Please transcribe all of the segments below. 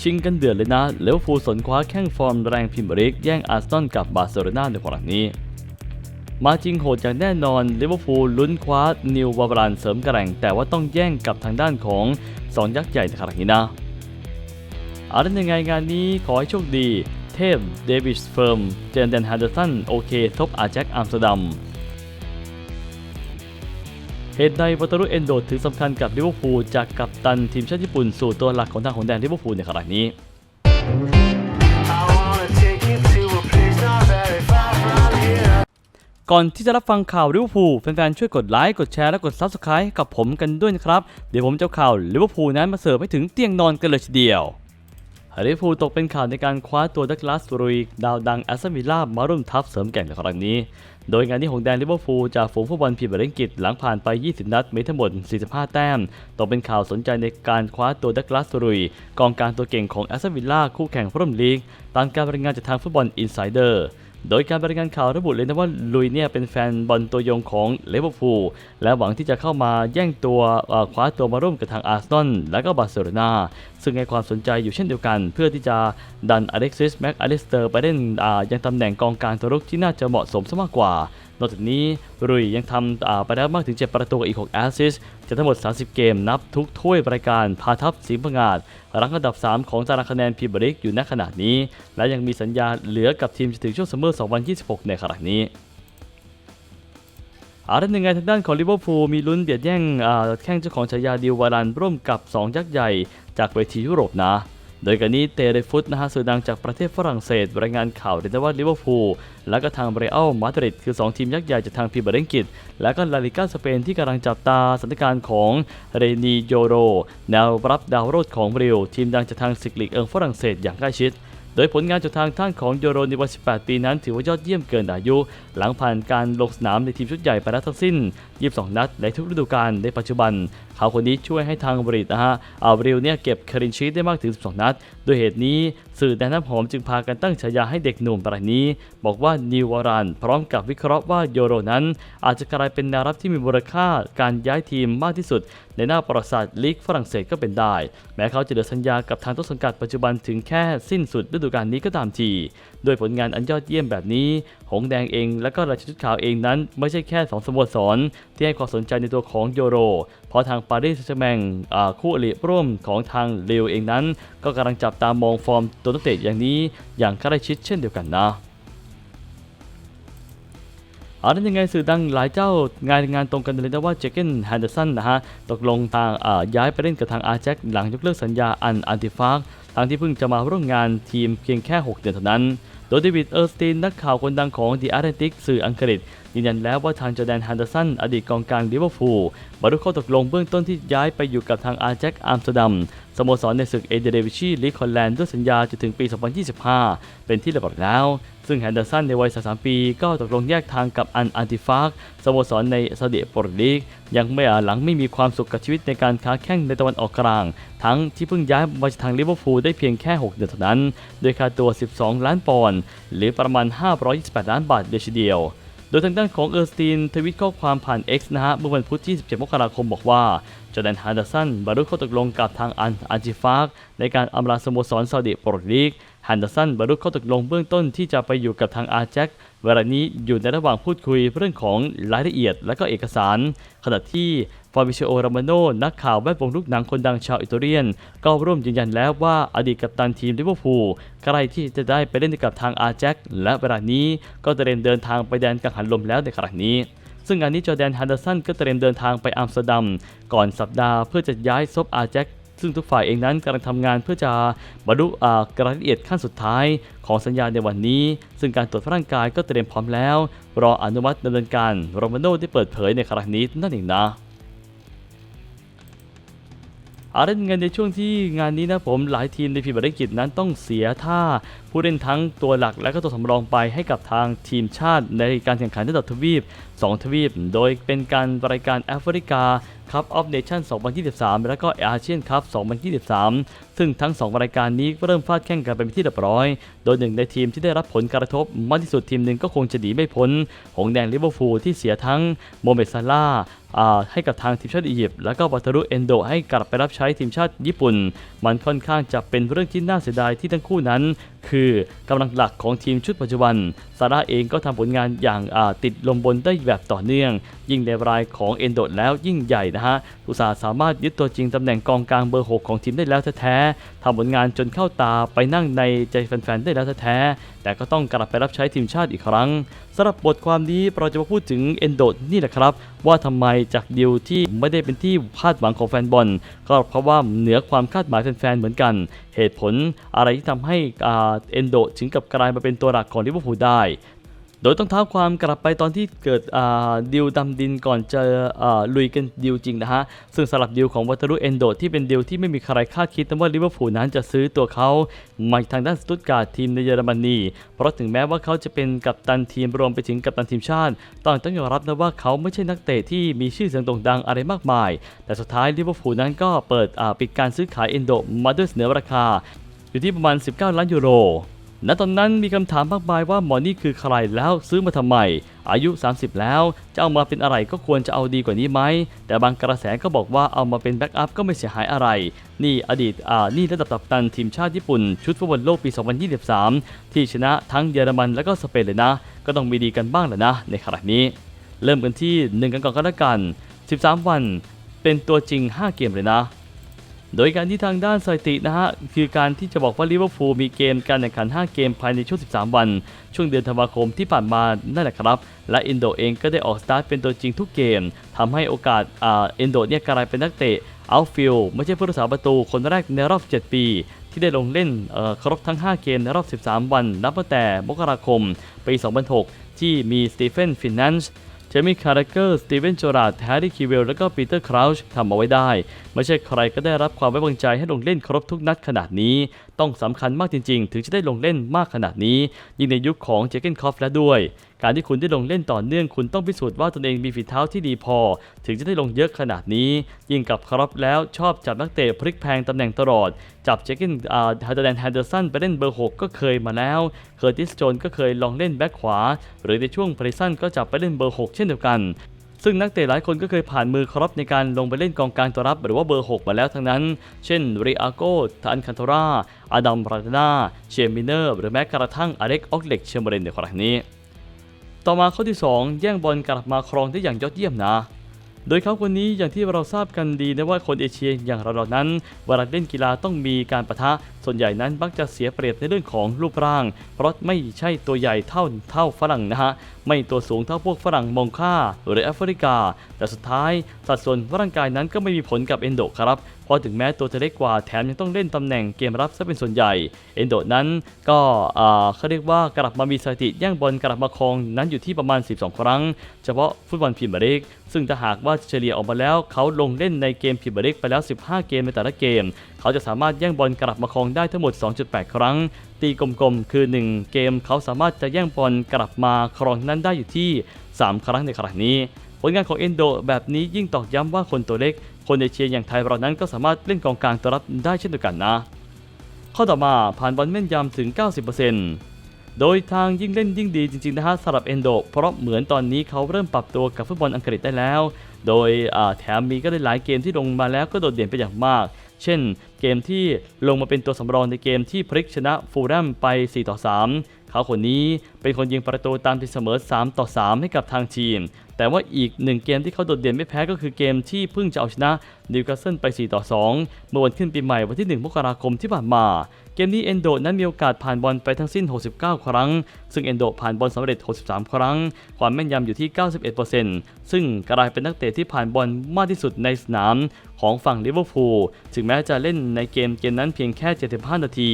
ชิงกันเดือดเลยนะเลวอร์พูลสนคว้าแข้งฟอร์มแรงพรีเมียร์ลีกแย่งอาร์เซนอลกับบาร์เซโลนาในครั้งนี้ มาจริงโหดอย่างแน่นอนลิเวอร์พูลลุ้นคว้านิววาบรานเสริมแกร่งแต่ว่าต้องแย่งกับทางด้านของสองยักษ์ใหญ่ในครั้งนี้นะอาเป็นยังไงงานนี้ขอให้โชคดี เทพเดวิสเฟิร์ม เจนเดนฮันเดอร์สันโอเคทบอาแจ็คอัมสเตอร์ดัม เหตุใดวัตรุเอนโดถึงสำคัญกับลิเวอร์พูลจากกัปตันทีมชาติญี่ปุ่นสู่ตัวหลักของทางหงแดงลิเวอร์พูลในขณะนี้ก่อนที่จะรับฟังข่าวลิเวอร์พูลแฟนๆ ช่วยกดไลค์ กดแชร์ และกด Subscribe กับผมกันด้วยนะครับ เดี๋ยวผมจะข่าวลิเวอร์พูลนั้นมาเสิร์ฟให้ถึงเตียงนอนกันเลยทีเดียวลิเวอร์พูลตกเป็นข่าวในการคว้าตัวดักลาสรุย ดาวดังแอสตันวิลล่ามาร่วมทัพเสริมแก่งในครั้งนี้ โดยงานที่หงแดงลิเวอร์พูลจากฝูงฟุตบอลพรีเมียร์ลีกอังกฤษหลังผ่านไป 20 นัดมีทั้งหมด 45 แต้มตกเป็นข่าวสนใจในการคว้าตัวดักลาสรุย กองกางตัวเก่งของแอสตันวิลล่าคู่แข่งพรีเมียร์ลีกตามการรายงานจากทางฟุตบอลอินไซเดอร์โดยการรายงานข่าวระบุเลยนะว่าลุยเนี่ยเป็นแฟนบอลตัวยงของเลเวอร์พูลและหวังที่จะเข้ามาแย่งตัวคว้าตัวมาร่วมกับทางอาร์เซนอลและก็บาร์เซโลนา ซึ่งให้ความสนใจอยู่เช่นเดียวกัน เพื่อที่จะดันอเล็กซิสแม็กอลิสเตอร์ไปเล่นยังตำแหน่งกองกลางตัวรุกที่น่าจะเหมาะสมซะมากกว่านอกจากนี้รุยยังทำไปแล้มากถึง 7 ประตูอีก 6 แอสซิสจากทั้งหมด 30 เกมนับทุกถ้วยรายการพาทัพสีผงาดรังอันดับ 3 ของตารางคะแนนพรีเมียร์ลีกอยู่ณขณะนี้ และยังมีสัญญาเหลือกับทีมจนถึงช่วงซัมเมอร์ 2026 ในขณะนี้อาร์เรนยังไงทางด้านของลิเวอร์พูลมีลุ้นเบียดแย่งแข้งเจ้าของฉายาดิววารันร่วมกับ 2 ยักษ์ใหญ่ จากเวทียุโรปนะ โดยกันนี้เตเรฟุตนะฮะสื่อดังจากประเทศฝรั่งเศสรายงานข่าวเรียกว่าลิเวอร์พูลและก็ทางเบรอัลมาดริดคือ 2 ทีมยักษ์ใหญ่จากทางพรีเมียร์ลีกอังกฤษและก็ลาลิก้าสเปนที่กำลังจับตาสถานการณ์ของเรนีโยโร แนวรับดาวรุ่งของบริลทีมดังจากทางสิกลีกเอิงฝรั่งเศสอย่างใกล้ชิดโดยผลงานจากทางท่านของโยโรในวัย 18 ปีนั้นถือว่ายอดเยี่ยมเกินอายุ หลังผ่านการลงสนามในทีมชุดใหญ่ไปแล้วทั้งสิ้น 22 นัดในทุกฤดูกาลในปัจจุบัน เขาคนนี้ช่วยให้ทางบริตนะฮะอาบริลเนี่ยเก็บคารินชีตได้มากถึง 12 นัดด้วยเหตุนี้สื่อแดนน้ำหอมจึงพากันตั้งฉายาให้เด็กหนุ่มรายนี้ บอกว่านิววารันพร้อมกับวิเคราะห์ว่าโยโรนั้น อาจจะกลายเป็นแนวรับที่มีมูลค่าการย้ายทีมมากที่สุด ในหน้าประวัติศาสตร์ลีกฝรั่งเศสก็เป็นได้ แม้เขาจะเหลือสัญญากับทางต้นสังกัดปัจจุบันถึงแค่สิ้นสุดฤดูกาลนี้ก็ตามทีโดยผลงานอันยอดเยี่ยมแบบนี้ หงแดงเอง และก็ราชชุดขาวเองนั้น ไม่ใช่แค่สองสโมสร ที่ให้ความสนใจในตัวของโยโร เพราะทางปารีสแซงต์แชร์แมงคู่อริร่วมของทางเรวเองนั้น ก็กำลังจับตามองฟอร์มตัวนักเตะอย่างนี้ อย่างใกล้ชิดเช่นเดียวกันนะเอานั้นยังไงสื่อดังหลายเจ้างานงานตรงกันเลยนะว่าเจเกนแฮนเดอร์สันนะฮะตกลงทางย้ายไปเล่นกับทางอาร์แจ็คหลังยกเลิกสัญญาอันอันติฟากทางที่เพิ่งจะมาร่วมงานทีมเพียงแค่ 6 เดือนเท่านั้น โดยเดวิดเออร์สตินนักข่าวคนดังของ The Atlantic สื่ออังกฤษยืนยันแล้วว่าทางจอแดนฮันเดอร์สันอดีตกองกลางลิเวอร์พูลบรรลุข้อตกลงเบื้องต้นที่ย้ายไปอยู่กับทางอาแจ็คอัมสเตอร์ดัมสโมสรในศึกเอเดเรวิชีลีกฮอลแลนด์ด้วยสัญญาจนถึงปี 2025 เป็นที่เรียบร้อยแล้ว ซึ่งแฮนเดอร์สันในวัย 33 ปี ก็ตกลงแยกทางกับอันอันติฟากสโมสรในซาอุดิโปรลีกยังไม่อาหลังไม่มีความสุขกับชีวิตในการค้าแข่งในตะวันออกกลาง ทั้งที่เพิ่งย้ายมาจากทางลิเวอร์พูลได้เพียงแค่ 6 เดือนเท่านั้น โดยค่าตัว 12 ล้านปอนด์หรือประมาณ 528 ล้านบาทเลยทีเดียว โดยทางด้านของเออร์สตีนทวิตข้อความผ่าน X นะฮะเมื่อวันพุธที่ 17 มกราคมบอกว่าจอแดนฮาร์ดสันบรรลุข้อตกลงกับทางอันอันจิฟากในการอำลาสโมสรซาอุดิโปรลีกฮันเดอร์สันบรรลุข้อตกลงเบื้องต้นที่จะไปอยู่กับทางอาแจ็คเวลานี้อยู่ในระหว่างพูดคุยเรื่องของรายละเอียดและก็เอกสาร ขณะที่ ฟาบิเชโอรามโนนักข่าวแวดวงลูกหนังคนดังชาวอิตาเลียน ก็ร่วมยืนยันแล้วว่าอดีตกัปตันทีมลิเวอร์พูลใกล้ที่จะได้ไปเล่นกับทางอาแจ็คและเวลานี้ก็เตรียมเดินทางไปแดนกังหันลมแล้วในขณะนี้ซึ่งงานนี้จอร์แดนฮันเดอร์สันก็เตรียมเดินทางไปอัมสเตอร์ดัม ก่อนสัปดาห์เพื่อจะย้ายซบอาแจ็คซึ่งทุกฝ่ายเองนั้นกำลังทำงานเพื่อจะบรรลุอ่ารายละเอียดขั้นสุดท้ายของสัญญาในวันนี้ ซึ่งการตรวจร่างกายก็เตรียมพร้อมแล้ว รออนุมัติดำเนินการโรมาโน่ได้เปิดเผยในครั้งนี้นั่นเองนะ อาเล่นเงินในช่วงที่งานนี้นะผมหลายทีมในพรีเมียร์ลีกอังกฤษนั้นต้องเสียท่าผู้เล่นทั้งตัวหลักและก็ตัวสำรองไปให้กับทางทีมชาติในการแข่งขันระดับทวีป 2 ทวีป โดยเป็นการรายการแอฟริกา Cup of Nations 2023 และก็ Asian Cup 2023 ซึ่งทั้ง 2 รายการนี้เริ่มฟาดแข่งกันไปเป็นที่เรียบร้อย โดยหนึ่งในทีมที่ได้รับผลกระทบมากที่สุดทีมหนึ่งก็คงจะหนีไม่พ้น หงแดงลิเวอร์พูลที่เสียทั้งโมเมดซาลาห์อ่าให้กับทางทีมชาติอียิปต์แล้วก็วาตรุเอนโดให้กลับไปรับใช้ทีมชาติญี่ปุ่น มันค่อนข้างจะเป็นเรื่องที่น่าเสียดายที่ทั้งคู่นั้นคือกำลังหลักของทีมชุดปัจจุบัน ซาร่าเองก็ทำผลงานอย่างาติดลมบนได้แบบต่อเนื่อง ยิ่งในรายของเอนโดแล้วยิ่งใหญ่นะฮะอุตสาสามารถยึดตัวจริงตำแหน่งกองกลางเบอร์ 6 ของทีมได้แล้วแท้ๆทำผลงานจนเข้าตาไปนั่งในใจแฟนๆได้แล้วแท้ๆแต่ก็ต้องกลับไปรับใช้ทีมชาติอีกครั้งำหรับบทความนี้เราจะมาพูดถึงเอนโดนี่แหละครับ ว่าทำไมจากดีลที่ไม่ได้เป็นที่คาดหวังของแฟนบอล ก็เพราะว่าเหนือความคาดหมายแฟนๆเหมือนกัน เหตุผลอะไรที่ทำให้อาเอนโดถึงกับกลายมาเป็นตัวหลักของลิเวอร์พูลได้ โดยต้องเท้าความกลับไปตอนที่เกิดดิวดำดินก่อนจะลุยกันดิวจริงนะฮะ ซึ่งสลับดิวของวัตรุเอนโดที่เป็นดิวที่ไม่มีใครคาดคิดว่าลิเวอร์พูลนั้นจะซื้อตัวเขามาทางด้านสตุตการ์ดทีมในเยอรมนี เพราะถึงแม้ว่าเขาจะเป็นกัปตันทีมรวมไปถึงกัปตันทีมชาติตอนต้องยอมรับนะว่าเขาไม่ใช่นักเตะที่มีชื่อเสียงโด่งดังอะไรมากมาย แต่สุดท้ายลิเวอร์พูลนั้นก็เปิดปิดการซื้อขายเอนโดมาด้วยเสนอราคา อยู่ที่ประมาณ 19 ล้านยูโร ณตอนนั้นมีคำถามมากมายว่าหมอนี่คือใครแล้วซื้อมาทำไม อายุ 30 แล้ว จะเอามาเป็นอะไรก็ควรจะเอาดีกว่านี้ไหม แต่บางกระแสก็บอกว่าเอามาเป็นแบ็กอัพก็ไม่เสียหายอะไร นี่อดีตอ่านี่ระดับตับตันทีมชาติญี่ปุ่น ชุดฟุตบอลโลกปี 2023 ที่ชนะทั้งเยอรมันและก็สเปนเลยนะ ก็ต้องมีดีกันบ้างแหละนะ ในขณะนี้ เริ่มกันที่ 1 กันก่อนก็แล้วกัน 13 วัน เป็นตัวจริง 5 เกมเลยนะ โดยการที่ทางด้านสถิตินะฮะคือการที่จะบอกว่าลิเวอร์พูลมีเกมการแข่งขัน 5 เกมภายในช่วง 13 วัน ช่วงเดือนธันวาคมที่ผ่านมานั่นแหละครับ และอินโดเองก็ได้ออกสตาร์ทเป็นตัวจริงทุกเกมทำให้โอกาสอ่าอินโดเนี่ยกลายเป็นนักเตะเอาฟิลไม่ใช่ผู้รักษาประตูคนแรกในรอบ 7 ปี ที่ได้ลงเล่นครบทั้ง 5 เกมในรอบ 13 วัน นับตั้งแต่มกราคมปี 2006 ที่มีสตีเฟนฟินแลนซ์ เจมี่คาร์เกอร์สตีเวนจอราดแฮร์รี่คิวเวลและก็ปีเตอร์คราวช์ทำเอาไว้ได้ ไม่ใช่ใครก็ได้รับความไว้วางใจให้ลงเล่นครบทุกนัดขนาดนี้ ต้องสำคัญมากจริง ๆ ถึงจะได้ลงเล่นมากขนาดนี้ ยิ่งในยุคของเจเกนคอฟแล้วด้วย การที่คุณได้ลงเล่นต่อเนื่อง คุณต้องพิสูจน์ว่าตนเองมีฝีเท้าที่ดีพอ ถึงจะได้ลงเยอะขนาดนี้ ยิ่งกับครอปแล้วชอบจับนักเตะพลิกแพงตำแหน่งตลอด จับเจเกนอาฮัตเดนแฮนเดอร์สันไปเล่นเบอร์ 6 ก็เคยมาแล้ว เคอร์ติสโจนก็เคยลองเล่นแบ็คขวา หรือในช่วงพริสันก็จับไปเล่นเบอร์ 6 เช่นเดียวกัน ซึ่งนักเตะหลายคนก็เคยผ่านมือครอปในการลงไปเล่นกองกลางตัวรับหรือว่าเบอร์ 6 มาแล้วทั้งนั้น เช่นเรอาโกทันคันโทราอาดัมบราตนาเชมิเนอร์หรือแม้กระทั่งอเล็กออกเล็กเชมเบรนในครั้งนี้ ต่อมาข้อที่ 2 แย่งบอลกลับมาครองได้อย่างยอดเยี่ยมนะโดยเขาคนนี้อย่างที่เราทราบกันดีนะว่าคนเอเชียอย่างเราๆนั้นเวลาเล่นกีฬาต้องมีการประทะส่วนใหญ่นั้นมักจะเสียเปรียบในเรื่องของรูปร่าง เพราะไม่ใช่ตัวใหญ่เท่าเท่าฝรั่งนะฮะ ไม่ตัวสูงเท่าพวกฝรั่งมองค่าหรือแอฟริกา แต่สุดท้ายสัดส่วนร่างกายนั้นก็ไม่มีผลกับเอนโดครับเพราะถึงแม้ตัวจะเล็กกว่าแถมยังต้องเล่นตำแหน่งเกมรับซะเป็นส่วนใหญ่ เอนโดนั้นก็เขาเรียกว่ากลับมามีสถิติแย่งบอลกลับมาครองนั้นอยู่ที่ประมาณ 12 ครั้ง เฉพาะฟุตบอลพรีเมียร์ลีกซึ่งถ้าหากว่าเฉลี่ยออกมาแล้วเขาลงเล่นในเกมพรีเมียร์ลีกไปแล้ว 15 เกมในแต่ละเกม เขาจะสามารถแย่งบอลกลับมาครองได้ทั้งหมด 2.8 ครั้ง ตีกลมๆ คือ 1 เกมเขาสามารถจะแย่งบอลกลับมาครองนั้นได้อยู่ที่ 3 ครั้งในครั้งนี้ ผลงานของเอนโดแบบนี้ยิ่งตอกย้ำว่าคนตัวเล็ก คนเอเชียอย่างไทยเรานั้นก็สามารถเล่นกองกลางตัวรับได้เช่นเดียวกันนะ ข้อต่อมาผ่านบอลแม่นยำถึง 90% โดยทางยิ่งเล่นยิ่งดีจริงๆนะฮะสำหรับเอนโดเพราะเหมือนตอนนี้เขาเริ่มปรับตัวกับฟุตบอลอังกฤษได้แล้ว โดยแถมมีก็ได้หลายเกมที่ลงมาแล้วก็โดดเด่นไปอย่างมาก เช่น เกมที่ลงมาเป็นตัวสำรองในเกมที่พลิกชนะฟูลแลมไป 4 ต่อ 3 เขาคนนี้เป็นคนยิงประตูตามตีเสมอ 3 ต่อ 3 ให้กับทางทีม แต่ว่าอีกหนึ่งเกมที่เขาโดดเด่นไม่แพ้ก็คือเกมที่เพิ่งจะเอาชนะนิวคาสเซิลไป 4 ต่อ 2 เมื่อวันขึ้นปีใหม่วันที่ 1 มกราคมที่ผ่านมา เกมนี้เอนโดนั้นมีโอกาสผ่านบอลไปทั้งสิ้น 69 ครั้ง ซึ่งเอนโดผ่านบอลสำเร็จ 63 ครั้ง ความแม่นยำอยู่ที่ 91%ซึ่งกลายเป็นนักเตะที่ผ่านบอลมากที่สุดในสนามของฝั่งลิเวอร์พูล ถึงแม้จะเล่นในเกมเกมนั้นเพียงแค่ 75 นาที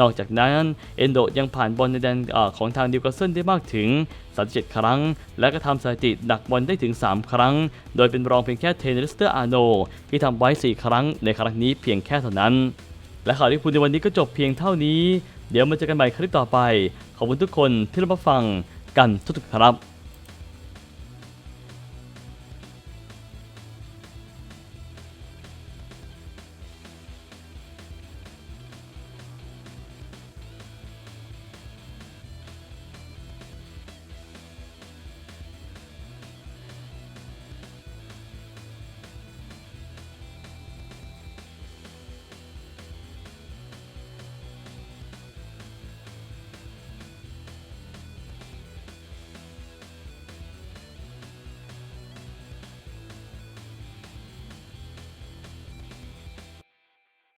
นอกจากนั้นเอนโดยังผ่านบอลในแดนอของทางนิวคาสเซิลได้มากถึง 37 ครั้ง และก็ทำสถิติดักบอลได้ถึง 3 ครั้ง โดยเป็นรองเพียงแค่เทนนิสเตอร์อาโนที่ทำไว้ 4 ครั้งในครั้งนี้เพียงแค่เท่านั้น และข่าวที่พูดในวันนี้ก็จบเพียงเท่านี้ เดี๋ยวมาเจอกันใหม่คลิปต่อไป ขอบคุณทุกคนที่รับฟังกันทุกๆครับ